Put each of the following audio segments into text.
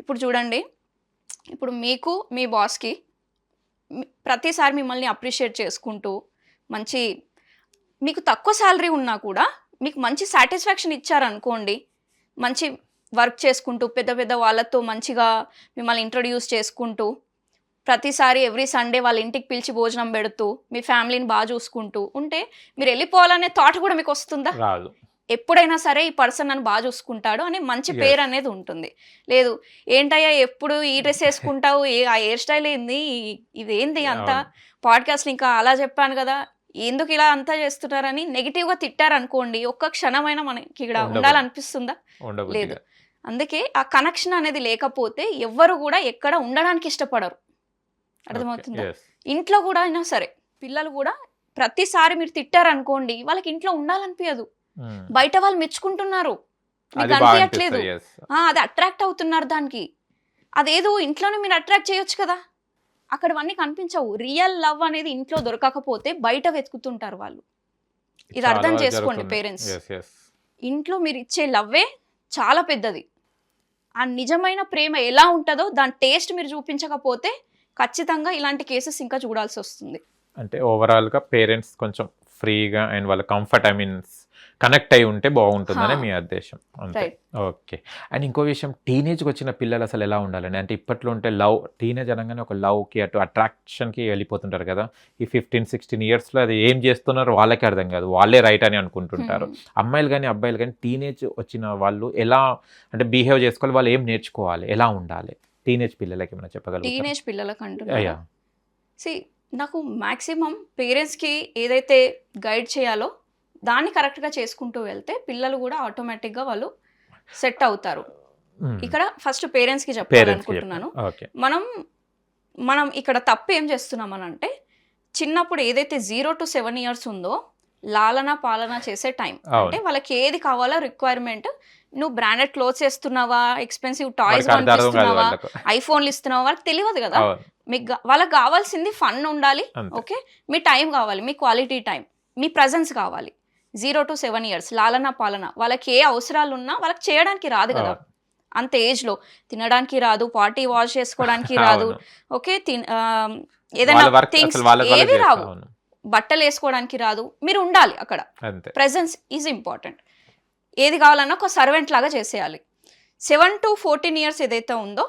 ఇప్పుడు చూడండి. ఇప్పుడు మీకు మీ బాస్కి ప్రతిసారి మిమ్మల్ని అప్రిషియేట్ చేసుకుంటూ మంచి మీకు తక్కువ శాలరీ ఉన్నా కూడా మీకు మంచి సాటిస్ఫాక్షన్ ఇచ్చారనుకోండి మంచి వర్క్ చేసుకుంటూ పెద్ద పెద్ద వాళ్ళతో మంచిగా మిమ్మల్ని ఇంట్రొడ్యూస్ చేసుకుంటూ ప్రతిసారి ఎవ్రీ సండే వాళ్ళ ఇంటికి పిలిచి భోజనం పెడుతూ మీ ఫ్యామిలీని బాగా చూసుకుంటూ ఉంటే మీరు వెళ్ళిపోవాలనే థాట్ కూడా మీకు వస్తుందా? రాదు. ఎప్పుడైనా సరే ఈ పర్సన్ నన్ను బాగా చూసుకుంటాడు అనే మంచి. పేరు అనేది ఉంటుంది లేదు ఏంటయ్యా ఎప్పుడు ఈ డ్రెస్ వేసుకుంటావు ఏ ఆ హెయిర్ స్టైల్ ఏంది ఇదేంది అంతా అవును. పాడ్కాస్ట్ ఇంకా అలా చెప్పాను కదా ఎందుకు ఇలా అంతా చేస్తున్నారని నెగిటివ్గా తిట్టారనుకోండి ఒక్క క్షణమైనా మనకి ఇక్కడ. ఉండాలనిపిస్తుందా లేదు. అందుకే ఆ కనెక్షన్ అనేది లేకపోతే ఎవ్వరు కూడా ఎక్కడ ఉండడానికి ఇష్టపడరు అర్థమవుతుందా. ఇంట్లో కూడా అయినా సరే పిల్లలు కూడా ప్రతిసారి మీరు తిట్టారనుకోండి వాళ్ళకి ఇంట్లో ఉండాలనిపించదు. బయట వాళ్ళు మెచ్చుకుంటున్నారు. మీకు అది అట్రాక్ట్ అవుతున్నారు దానికి. అదేదో ఇంట్లోనే మీరు అట్రాక్ట్ చేయొచ్చు కదా. అక్కడ అన్నీ కనిపించవు. రియల్ లవ్ అనేది ఇంట్లో దొరకకపోతే బయట వెతుకుతుంటారు వాళ్ళు. ఇది అర్థం చేసుకోండి. పేరెంట్స్. ఇంట్లో మీరు ఇచ్చే లవ్వే చాలా పెద్దది. ఆ నిజమైన ప్రేమ ఎలా ఉంటుందో దాని టేస్ట్ మీరు చూపించకపోతే ఖచ్చితంగా ఇలాంటి కేసెస్ ఇంకా చూడాల్సి వస్తుంది. అంటే ఓవరాల్గా పేరెంట్స్ కొంచెం ఫ్రీగా అండ్ వాళ్ళ కంఫర్ట్ ఐ మీన్స్ కనెక్ట్ అయి ఉంటే బాగుంటుందని. మీ ఉద్దేశం. అంతే. ఓకే. అండ్ ఇంకో విషయం టీనేజ్కి వచ్చిన పిల్లలు అసలు ఎలా ఉండాలండి అంటే ఇప్పట్లో ఉంటే లవ్ టీనేజ్ అనగానే ఒక లవ్కి అటు అట్రాక్షన్కి వెళ్ళిపోతుంటారు కదా? ఈ ఫిఫ్టీన్ సిక్స్టీన్ ఇయర్స్లో అది ఏం చేస్తున్నారో వాళ్ళకే అర్థం కాదు. వాళ్ళే రైట్ అని అనుకుంటుంటారు. Hmm. అమ్మాయిలు కానీ అబ్బాయిలు కానీ టీనేజ్ వచ్చిన వాళ్ళు ఎలా అంటే బిహేవ్ చేసుకోవాలి వాళ్ళు ఏం నేర్చుకోవాలి ఎలా ఉండాలి? టీనేజ్ పిల్లలకి ఏమైనా చెప్పగలుగుతారు? టీనేజ్ పిల్లలకు నాకు మాక్సిమం పేరెంట్స్కి ఏదైతే గైడ్ చేయాలో దాన్ని కరెక్ట్గా చేసుకుంటూ వెళ్తే పిల్లలు కూడా ఆటోమేటిక్గా వాళ్ళు సెట్ అవుతారు. ఇక్కడ ఫస్ట్ పేరెంట్స్కి చెప్పాలనుకుంటున్నాను మనం మనం ఇక్కడ తప్పు ఏం చేస్తున్నామని అంటే చిన్నప్పుడు ఏదైతే జీరో టు సెవెన్ ఇయర్స్ ఉందో లాలన పాలన చేసే టైం అంటే వాళ్ళకి ఏది కావాలో రిక్వైర్మెంట్ నువ్వు బ్రాండెడ్ క్లోత్స్ వేస్తున్నావా? ఎక్స్పెన్సివ్ టాయ్స్ వాళ్ళకు. ఐఫోన్లు ఇస్తున్నావా? వాళ్ళకి తెలియదు కదా. మీకు వాళ్ళకి కావాల్సింది ఫన్ ఉండాలి. ఓకే మీ టైం కావాలి. మీ క్వాలిటీ టైం మీ ప్రజెన్స్ కావాలి. జీరో టు సెవెన్ ఇయర్స్ లాలన పాలన వాళ్ళకి ఏ అవసరాలు ఉన్నా వాళ్ళకి చేయడానికి రాదు కదా. అంత ఏజ్లో తినడానికి రాదు పార్టీ వాష్ చేసుకోవడానికి రాదు. ఓకే ఏదైనా థింగ్స్ ఏవి. రావు. బట్టలు వేసుకోవడానికి రాదు మీరు ఉండాలి అక్కడ అంతే ప్రెజెన్స్ ఈజ్ ఇంపార్టెంట్ ఏది కావాలన్నా ఒక సర్వెంట్ లాగా చేసేయాలి సెవెన్ టు ఫోర్టీన్ ఇయర్స్ ఏదైతే ఉందో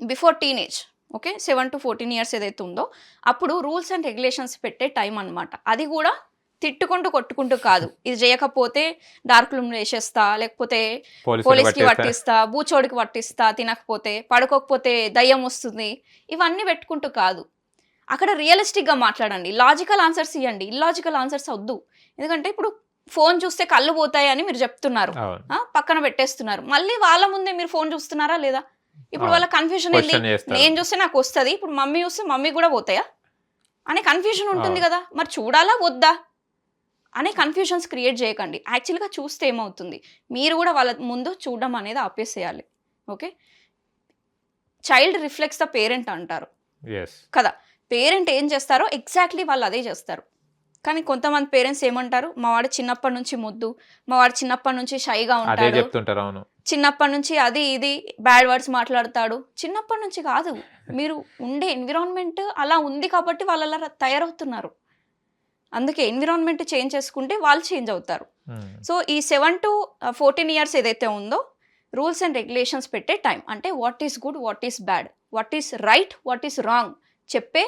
before teenage okay seven to fourteen years ఏదైతే ఉందో అప్పుడు రూల్స్ అండ్ రెగ్యులేషన్స్ పెట్టే టైం అన్నమాట అది కూడా తిట్టుకుంటూ కొట్టుకుంటూ కాదు. ఇది చేయకపోతే డార్క్ రూమ్ వేసేస్తా లేకపోతే పోలీస్కి పట్టేస్తే- బూచోడికి పట్టిస్తా తినకపోతే పడుకోకపోతే దయ్యం వస్తుంది. ఇవన్నీ పెట్టుకుంటూ కాదు. అక్కడ రియలిస్టిక్గా మాట్లాడండి. లాజికల్ ఆన్సర్స్ ఇవ్వండి ఇల్లాజికల్ ఆన్సర్స్ వద్దు. ఎందుకంటే ఇప్పుడు ఫోన్ చూస్తే కళ్ళు పోతాయి అని మీరు చెప్తున్నారు. పక్కన పెట్టేస్తున్నారు. మళ్ళీ వాళ్ళ ముందే మీరు ఫోన్ చూస్తున్నారా లేదా? ఇప్పుడు. వాళ్ళ కన్ఫ్యూజన్ చేస్తారు. నేను చూస్తే నాకు వస్తుంది. ఇప్పుడు మమ్మీ చూస్తే మమ్మీ కూడా పోతాయా? అనే కన్ఫ్యూజన్ ఉంటుంది. కదా. మరి చూడాలా? వద్దా? అనే కన్ఫ్యూజన్స్ క్రియేట్ చేయకండి. యాక్చువల్గా చూస్తే ఏమవుతుంది? మీరు కూడా వాళ్ళ ముందు చూడడం అనేది ఆపేసేయాలి. Okay child reflects the parent అంటారు. కదా? పేరెంట్ ఏం చేస్తారో ఎగ్జాక్ట్లీ వాళ్ళు అదే చేస్తారు. కానీ కొంతమంది పేరెంట్స్ ఏమంటారు? మా వాడు చిన్నప్పటి నుంచి ముద్దు. మా వాడు చిన్నప్పటి నుంచి షైగా ఉంటాడు. అవును. చిన్నప్పటి నుంచి అది ఇది బ్యాడ్ వర్డ్స్ మాట్లాడతాడు. చిన్నప్పటి నుంచి కాదు. మీరు ఉండే ఎన్విరాన్మెంట్ అలా ఉంది కాబట్టి వాళ్ళు అలా తయారవుతున్నారు. అందుకే ఎన్విరాన్మెంట్ చేంజ్ చేసుకుంటే వాళ్ళు చేంజ్ అవుతారు. సో ఈ సెవెన్ టు ఫోర్టీన్ ఇయర్స్ ఏదైతే ఉందో రూల్స్ అండ్ రెగ్యులేషన్స్ పెట్టే టైం అంటే what is good what is bad what is right what is wrong చెప్పే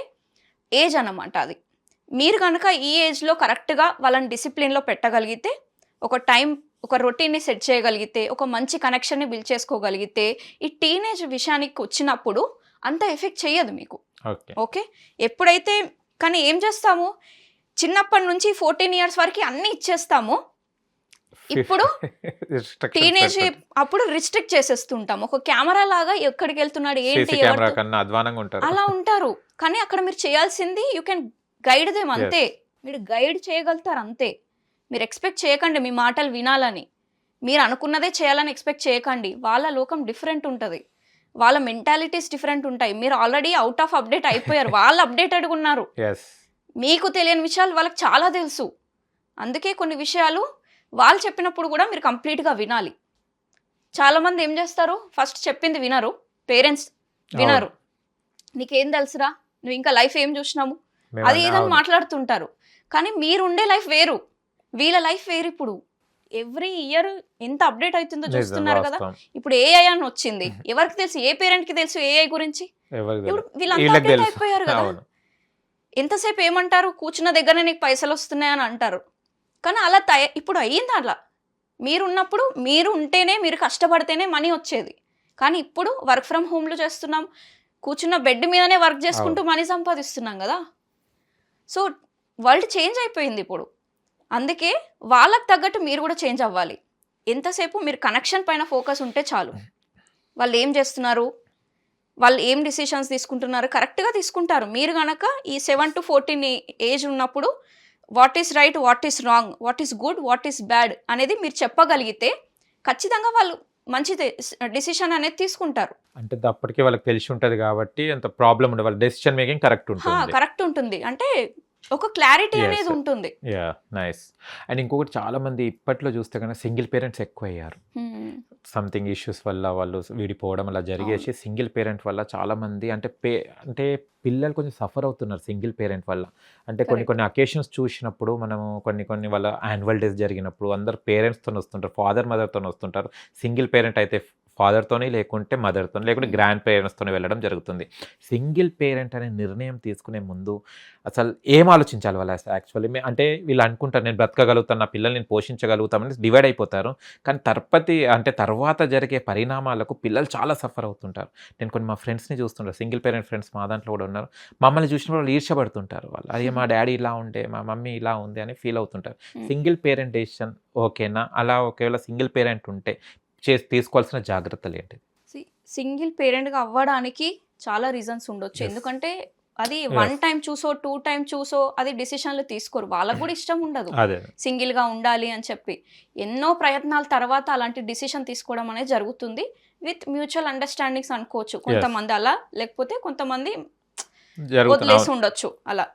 ఏజ్ అన్నమాట అది. మీరు కనుక ఈ ఏజ్లో కరెక్ట్గా వాళ్ళని డిసిప్లిన్లో పెట్టగలిగితే ఒక టైం ఒక రొటీన్ని సెట్ చేయగలిగితే ఒక మంచి కనెక్షన్ని బిల్డ్ చేసుకోగలిగితే ఈ టీనేజ్ విషయానికి వచ్చినప్పుడు అంత ఎఫెక్ట్ చేయదు మీకు. ఓకే ఎప్పుడైతే కానీ ఏం చేస్తాము? చిన్నప్పటి నుంచి ఫోర్టీన్ ఇయర్స్ వరకు అన్నీ ఇచ్చేస్తాము. ఇప్పుడు టీనేజ్. అప్పుడు రిస్ట్రిక్ట్ చేసేస్తుంటాం ఒక కెమెరా లాగా ఎక్కడికి వెళ్తున్నాడు ఏంటి అలా ఉంటారు. కానీ అక్కడ మీరు చేయాల్సింది యూ కెన్ గైడ్ దేమ్ అంతే. మీరు గైడ్ చేయగలుగుతారు అంతే. మీరు ఎక్స్పెక్ట్ చేయకండి మీ మాటలు వినాలని. మీరు అనుకున్నదే చేయాలని ఎక్స్పెక్ట్ చేయకండి. వాళ్ళ లోకం డిఫరెంట్ ఉంటుంది. వాళ్ళ మెంటాలిటీస్ డిఫరెంట్ ఉంటాయి. మీరు ఆల్రెడీ అవుట్ ఆఫ్ అప్డేట్ అయిపోయారు. వాళ్ళు అప్డేటెడ్గా ఉన్నారు. మీకు తెలియని విషయాలు వాళ్ళకి చాలా తెలుసు. అందుకే కొన్ని విషయాలు వాళ్ళు చెప్పినప్పుడు కూడా మీరు కంప్లీట్గా వినాలి. చాలా మంది ఏం చేస్తారు? ఫస్ట్ చెప్పింది వినరు. పేరెంట్స్ వినరు. నీకేం తెలుసురా? నువ్వు ఇంకా లైఫ్ ఏం చూసినాము అది ఏదని. మాట్లాడుతుంటారు. కానీ మీరు ఉండే లైఫ్ వేరు. వీళ్ళ లైఫ్ వేరు ఇప్పుడు. ఎవ్రీ ఇయర్ ఎంత అప్డేట్ అవుతుందో చూస్తున్నారు కదా. ఇప్పుడు ఏఐ అని వచ్చింది. ఎవరికి తెలుసు? ఏ పేరెంట్కి తెలుసు ఏఐ గురించి? ఇప్పుడు. వీళ్ళంతా అప్డేట్. అయిపోయారు కదా. ఎంతసేపు ఏమంటారు? కూర్చున్న దగ్గరనే నీకు పైసలు వస్తున్నాయని అంటారు. కానీ అలా తయ ఇప్పుడు అయ్యింది అలా. మీరు ఉన్నప్పుడు మీరు ఉంటేనే మీరు కష్టపడితేనే మనీ వచ్చేది. కానీ ఇప్పుడు వర్క్ ఫ్రమ్ హోమ్లో చేస్తున్నాం. కూర్చున్న బెడ్ మీదనే వర్క్ చేసుకుంటూ మనీ సంపాదిస్తున్నాం కదా. సో వరల్డ్ చేంజ్ అయిపోయింది ఇప్పుడు. అందుకే వాళ్ళకి తగ్గట్టు మీరు కూడా చేంజ్ అవ్వాలి. ఎంతసేపు మీరు కనెక్షన్ పైన ఫోకస్ ఉంటే చాలు. వాళ్ళు ఏం చేస్తున్నారు? వాళ్ళు ఏం డిసిషన్స్ తీసుకుంటున్నారు కరెక్ట్గా తీసుకుంటారు. మీరు కనుక ఈ సెవెన్ టు ఫోర్టీన్ ఏజ్ ఉన్నప్పుడు what is right what is wrong what is good what is bad అనేది మీరు చెప్పగలిగితే ఖచ్చితంగా వాళ్ళు మంచి డిసిషన్ అనేది తీసుకుంటారు. అంటే అప్పటికే వాళ్ళకి తెలిసి ఉంటది కాబట్టి అంత ప్రాబ్లం ఉండదు. వాళ్ళ డెసిషన్ మేకింగ్ కరెక్ట్ ఉంటుంది. కరెక్ట్ ఉంటుంది. అంటే ఒక క్లారిటీ అనేది. ఉంటుంది. యా నైస్ అండ్ ఇంకొకటి చాలా మంది ఇప్పట్లో చూస్తే కన్నా సింగిల్ పేరెంట్స్ ఎక్కువ అయ్యారు. సంథింగ్ ఇష్యూస్ వల్ల వాళ్ళు విడిపోవడం అలా జరిగేసి సింగిల్ పేరెంట్ వల్ల చాలా మంది అంటే పే అంటే పిల్లలు కొంచెం సఫర్ అవుతున్నారు సింగిల్ పేరెంట్ వల్ల. అంటే కొన్ని. కొన్ని అకేషన్స్ చూసినప్పుడు మనము కొన్ని కొన్ని వాళ్ళ యాన్యువల్ డేస్ జరిగినప్పుడు అందరు పేరెంట్స్తో వస్తుంటారు ఫాదర్ మదర్తో వస్తుంటారు. సింగిల్ పేరెంట్ అయితే ఫాదర్తోని లేకుంటే మదర్తో లేకుంటే గ్రాండ్ పేరెంట్స్తోనే వెళ్ళడం జరుగుతుంది. సింగిల్ పేరెంట్ అనే నిర్ణయం తీసుకునే ముందు అసలు ఏం ఆలోచించాలి వాళ్ళు యాక్చువల్లీ అంటే వీళ్ళు అనుకుంటారు నేను బ్రతకగలుగుతాను నా పిల్లల్ని నేను పోషించగలుగుతామని డివైడ్ అయిపోతారు. కానీ తర్పతి అంటే తర్వాత జరిగే పరిణామాలకు పిల్లలు చాలా సఫర్ అవుతుంటారు. నేను కొన్ని మా ఫ్రెండ్స్ని చూస్తుంటారు సింగిల్ పేరెంట్ ఫ్రెండ్స్ మా దాంట్లో కూడా ఉన్నారు. మమ్మల్ని చూసినప్పుడు వాళ్ళు ఈర్షపడుతుంటారు వాళ్ళు. అయ్యే మా డాడీ ఇలా ఉండే మా మమ్మీ ఇలా ఉంది అని ఫీల్ అవుతుంటారు. సింగిల్ పేరెంట్ డెసిషన్ ఓకేనా? అలా ఒకవేళ సింగిల్ పేరెంట్ ఉంటే చేసి తీసుకోవాల్సిన జాగ్రత్తలు ఏంటి సింగిల్ పేరెంట్గా అవ్వడానికి చాలా రీజన్స్ ఉండొచ్చు. ఎందుకంటే అది వన్ టైం చూసో టూ టైం చూసో అది డిసిషన్లు తీసుకోరు. వాళ్ళకు కూడా ఇష్టం ఉండదు. అదే. సింగిల్గా ఉండాలి అని చెప్పి. ఎన్నో ప్రయత్నాల తర్వాత అలాంటి డిసిషన్ తీసుకోవడం అనేది జరుగుతుంది. విత్ మ్యూచువల్ అండర్స్టాండింగ్స్ అనుకోవచ్చు. కొంతమంది అలా లేకపోతే కొంతమంది వదిలేసి. ఉండొచ్చు అలా.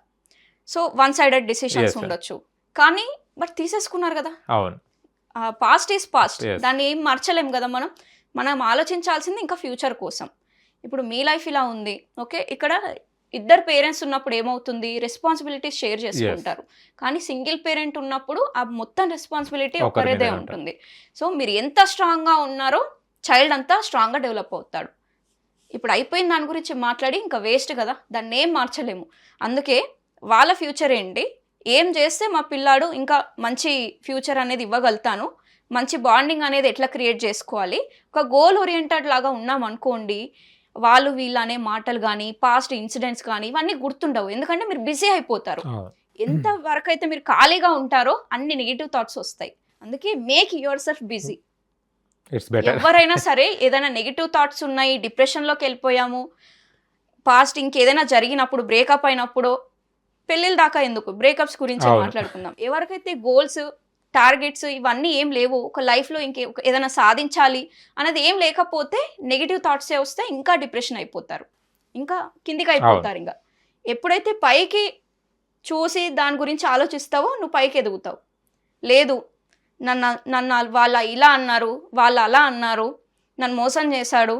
So one sided decisions. ఉండొచ్చు. కానీ బట్ తీసేసుకున్నారు కదా. అవును. Past is past. దాన్ని ఏం మార్చలేం కదా మనం? మనం ఆలోచించాల్సింది ఇంకా ఫ్యూచర్ కోసం. ఇప్పుడు మీ లైఫ్ ఇలా ఉంది ఓకే ఇక్కడ ఇద్దరు పేరెంట్స్ ఉన్నప్పుడు ఏమవుతుంది? రెస్పాన్సిబిలిటీస్ షేర్ చేసుకుంటారు. కానీ సింగిల్ పేరెంట్ ఉన్నప్పుడు ఆ మొత్తం రెస్పాన్సిబిలిటీ ఒకరి ఒకరిదే ఉంటుంది. సో మీరు ఎంత స్ట్రాంగ్గా ఉన్నారో చైల్డ్ అంతా స్ట్రాంగ్గా డెవలప్ అవుతాడు. ఇప్పుడు అయిపోయిన దాని గురించి మాట్లాడి ఇంకా వేస్ట్ కదా? దాన్ని ఏం మార్చలేము. అందుకే వాళ్ళ ఫ్యూచర్ ఏంటి? ఏం చేస్తే మా పిల్లాడు ఇంకా మంచి ఫ్యూచర్ అనేది ఇవ్వగలుగుతాను? మంచి బాండింగ్ అనేది ఎట్లా క్రియేట్ చేసుకోవాలి? ఒక గోల్ ఓరియంటెడ్ లాగా ఉన్నాం అనుకోండి వాళ్ళు వీళ్ళు అనే మాటలు కానీ పాస్ట్ ఇన్సిడెంట్స్ కానీ ఇవన్నీ గుర్తుండవు. ఎందుకంటే మీరు బిజీ అయిపోతారు. ఎంత వరకు అయితే మీరు ఖాళీగా ఉంటారో అన్ని నెగిటివ్ థాట్స్ వస్తాయి. అందుకే మేక్ యువర్ సెల్ఫ్ బిజీ ఎవరైనా సరే ఏదైనా నెగిటివ్ థాట్స్ ఉన్నాయి డిప్రెషన్లోకి వెళ్ళిపోయాము పాస్ట్ ఇంకేదైనా జరిగినప్పుడు బ్రేకప్ అయినప్పుడు పెళ్ళిళ్ళ దాకా ఎందుకు? బ్రేకప్స్ గురించి. మాట్లాడుకుందాం. ఎవరికైతే గోల్స్ టార్గెట్స్ ఇవన్నీ ఏం లేవు ఒక లైఫ్లో ఇంకే ఏదైనా సాధించాలి అనేది ఏం లేకపోతే నెగిటివ్ థాట్సే వస్తే ఇంకా డిప్రెషన్ అయిపోతారు. ఇంకా కిందికి అయిపోతారు ఇంకా. ఎప్పుడైతే పైకి చూసి దాని గురించి ఆలోచిస్తావో నువ్వు పైకి ఎదుగుతావు. లేదు నన్ను నన్ను వాళ్ళ ఇలా అన్నారు వాళ్ళు అలా అన్నారు నన్ను మోసం చేశాడు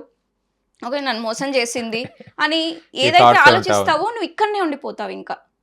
ఓకే నన్ను మోసం చేసింది అని ఏదైతే ఆలోచిస్తావో నువ్వు ఇక్కడనే ఉండిపోతావు ఇంకా.